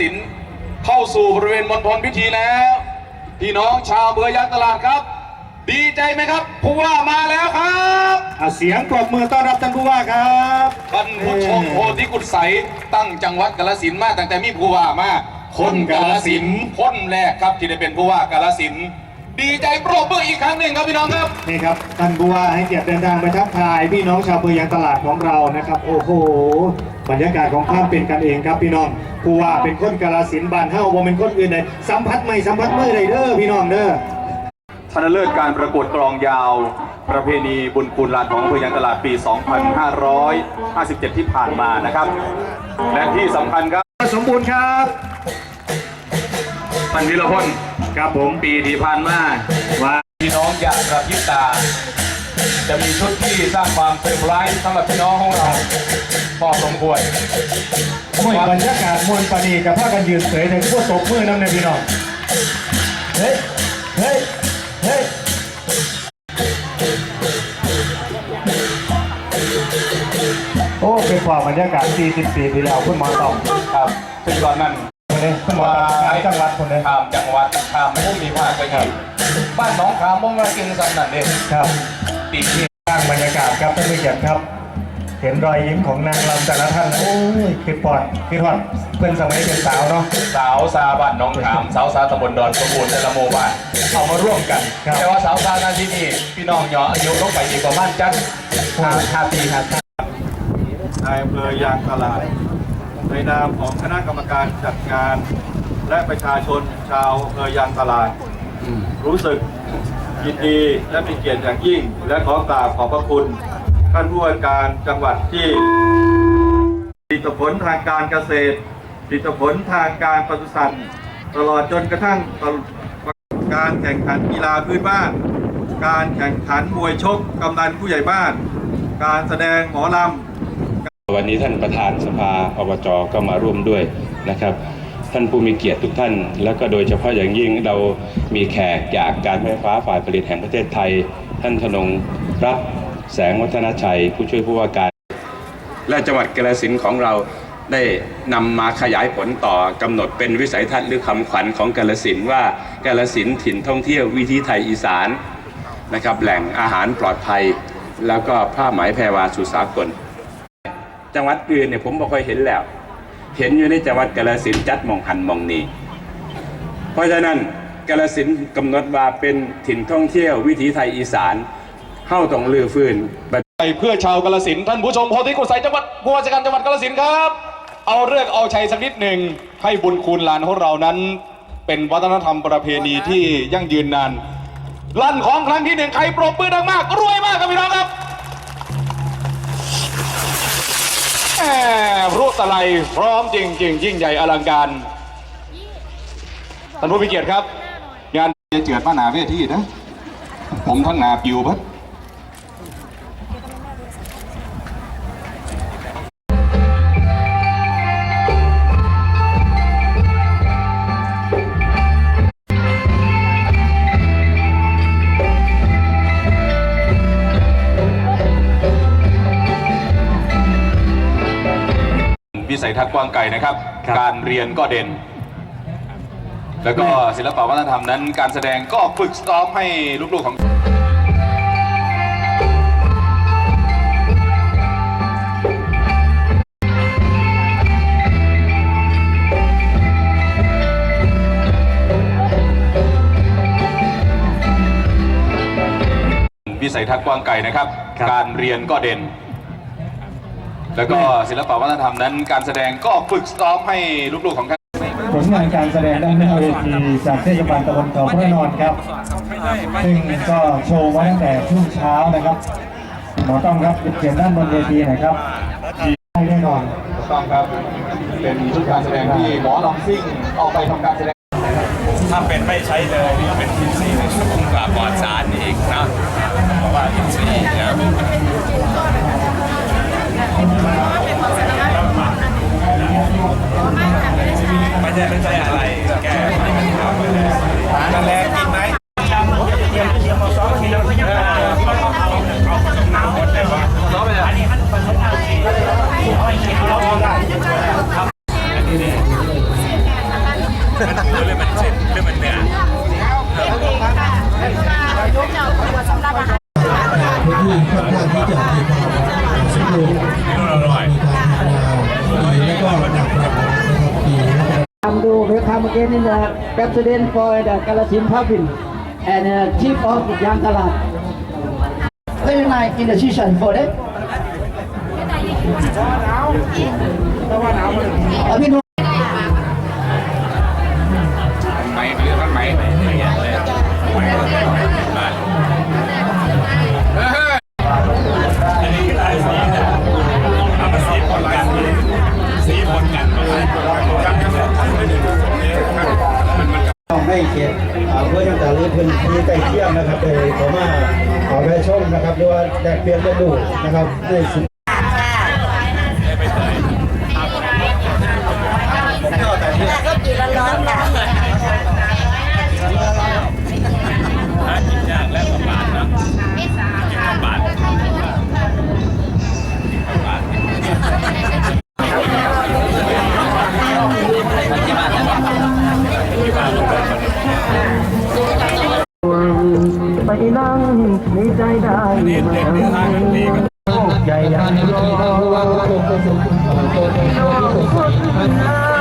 สินธุ์เข้าสู่บริเวณมณฑลพิธีแล้วพี่น้องชาวอำเบือยางตลาดครับ ดีใจไหมครับผู้ว่ามาแล้วครับอะเสียงปรบมือต้อนรับท่านผู้ว่าครับท่านผู้ชมโพธิกุศใสตั้งจังหวัดกาฬสินธุ์มาตั้งแต่มีผู้ว่ามาคนกาฬสินธุ์คนแรกครับที่ได้เป็นผู้ว่ากาฬสินธุ์ดีใจปรบมืออีกครั้งหนึ่งครับพี่น้องครับนี่ครับท่านผู้ว่าให้เกียรติเดินทางไปทักทายพี่น้องชาวอำเภอยางตลาดของเรานะครับ โอ้โห บรรยากาศของความเป็นกันเองครับพี่น้องผู้ว่าเป็นคนกาลสินธุ์บ้านเฮาบ่เป็นคนอื่นเลยสัมผัสไม่สัมผัสมือเลยเด้อพี่น้องเด้อชนะเลิศการประกวดกลองยาว ประเพณีบุญคุณลานของอำเภอยางตลาดปี 2557 ที่ผ่านมานะครับ และที่สำคัญครับ สมบูรณ์ครับท่านวิรพลครับผมปีที่ผ่านมาว่าพี่น้องอย่ากระพริบตา จะมีชุดที่สร้างความเซอร์ไพรส์สำหรับพี่น้องของเราพอสมควรโอ้ยบรรยากาศมวลปานีกับผ้ากันยืนเสยในพวกตบมือน้ำในพี่น้อง เฮ้ย เฮ้ย เฮ้ยโอ้เป็นความบรรยากาศ40ปีที่แล้วคุณหมอตอบครับซึ่งตอนนั้นคนนี้คุณหมอตอบทางจังหวัดคนนี้ข้ามจังหวัดข้ามภูมิภาคไปอีกบ้านหน้องขามมงมากินสำนันเองครับ ปีนี้สร้างบรรยากาศครับท่านผู้เกียรติครับ เห็นรอยยิ้มของนางรำแต่ละท่านโอ้ยคิดปอดคิดฮอดเพื่อนสมัยเป็นสาวเนาะ สาวซาบ้านหน้องขาม สาวซาตำบลดอนสมบูรณ์ในละโมบ้านเอามาร่วมกัน ครับ แต่ว่าสาวซานาที่นี่พี่น้องย่ออายุลงไปอีกประมาณจักห้าห้าปีครับนายอำเภอยางตลาด ในนามของคณะกรรมการจัดงาน และประชาชนชาวอำเภอยางตลาด รู้สึก ยินดีและเป็นเกียรติอย่างยิ่ง และขอกราบขอบพระคุณท่านผู้ว่าการจังหวัดที่ติดผลทางการเกษตร ติดผลทางการปศุสัตว์ตลอดจนกระทั่งการแข่งขันกีฬาพื้นบ้าน การแข่งขันมวยชกกำนันผู้ใหญ่บ้าน การแสดงหมอลำวันนี้ท่านประธานสภาอบจก็มาร่วมด้วยนะครับ ท่านผู้มีเกียรติทุกท่าน แล้วก็โดยเฉพาะอย่างยิ่งเรามีแขกจากการไฟฟ้าฝ่ายผลิตแห่งประเทศไทย ท่านธนงรักแสงวัฒนชัย ผู้ช่วยผู้ว่าการ และจังหวัดกาฬสินธุ์ของเราได้นำมาขยายผลต่อกำหนดเป็นวิสัยทัศน์หรือคำขวัญของกาฬสินว่ากาฬสินถิ่นท่องเที่ยววิถีไทยอีสานนะครับแหล่งอาหารปลอดภัย แล้วก็ผ้าไหมแพรวาสุสากล จังหวัดอื่นเนี่ยผมบ่ค่อยเห็นแล้ว เห็นอยู่ในจังหวัดกาฬสินจัดมองหันมองนี้เพราะฉะนั้นกาฬสินกำหนดว่าเป็นถิ่นท่องเที่ยววิถีไทยอีสานเข้าต้องลือฟื้นไปเพื่อชาวกาลสินท่านผู้ชมโพธิกุศลจังหวัดผู้ว่าราชการจังหวัดกาลสินครับ เอาเรื่องเอาชัยสักนิดหนึ่งให้บุญคุณลานของเรานั้น เป็นวัฒนธรรมประเพณีที่ยั่งยืนนานลั่นของครั้งที่หนึ่งใครปรบมือดังมากรวยมากครับพี่น้องครับ รูปตะไลพร้อมจริงจริงๆยิ่งใหญ่อลังการท่านผู้มีเกียรติครับ งานจะเจือดมาหนาเวทีนะ ผมทั้งหนาปิวพัด สัยทัศน์กว้างไกลนะครับ ครับ การเรียนก็เด่น แล้วก็ศิลปวัฒนธรรมนั้น การแสดงก็ฝึกซ้อมให้ลูกๆของ วิสัยทัศน์กว้างไกลนะครับ ครับ การเรียนก็เด่น แล้วก็ศิลปวัฒนธรรมนั้นการแสดงก็ฝึกซ้อมให้ลูกๆของท่านผลงานการแสดงด้านหน้าเวทีจากเทศบาลตะวันเขาพระนอนครับ ซึ่งก็โชว์มาตั้งแต่ช่วงเช้านะครับ หมอต้องครับเขียนด้านบนเวทีหน่อยครับได้แน่นอนถูกต้องครับ เป็นชุดการแสดงที่หมอลำซิ่งออกไปทำการแสดง ถ้าเป็นไม่ใช้เลยนี่เป็นอินทรีย์ในช่วงกว่าปลอดสารอีกนะเพราะว่าอินทรีย์นะครับ ไม่ใช่ไม่ใช่อะไร แก้ไม่มันทำไปเลยกันแรงจริงไหม we come again in the president for the Kalasin Pavin and uh, chief of Yankalat. Very nice in the season for that. I mean, ไม่เรื่องไม่ไม่ ให้เกียรติอ่าเพื่อนต่างๆหรือพื้นที่ใกล้เคียงนะครับโดยขอมาขอแวะชมนะครับหรือว่าแลกเปลี่ยนเรียนรู้นะครับในสุดก็กินร้อนๆนะหากินยากและลำบากนะลำบากลำบาก ไปนั่งในใจได้นี่เด็กที่ทางนี้ก็ใหญ่ยังรอ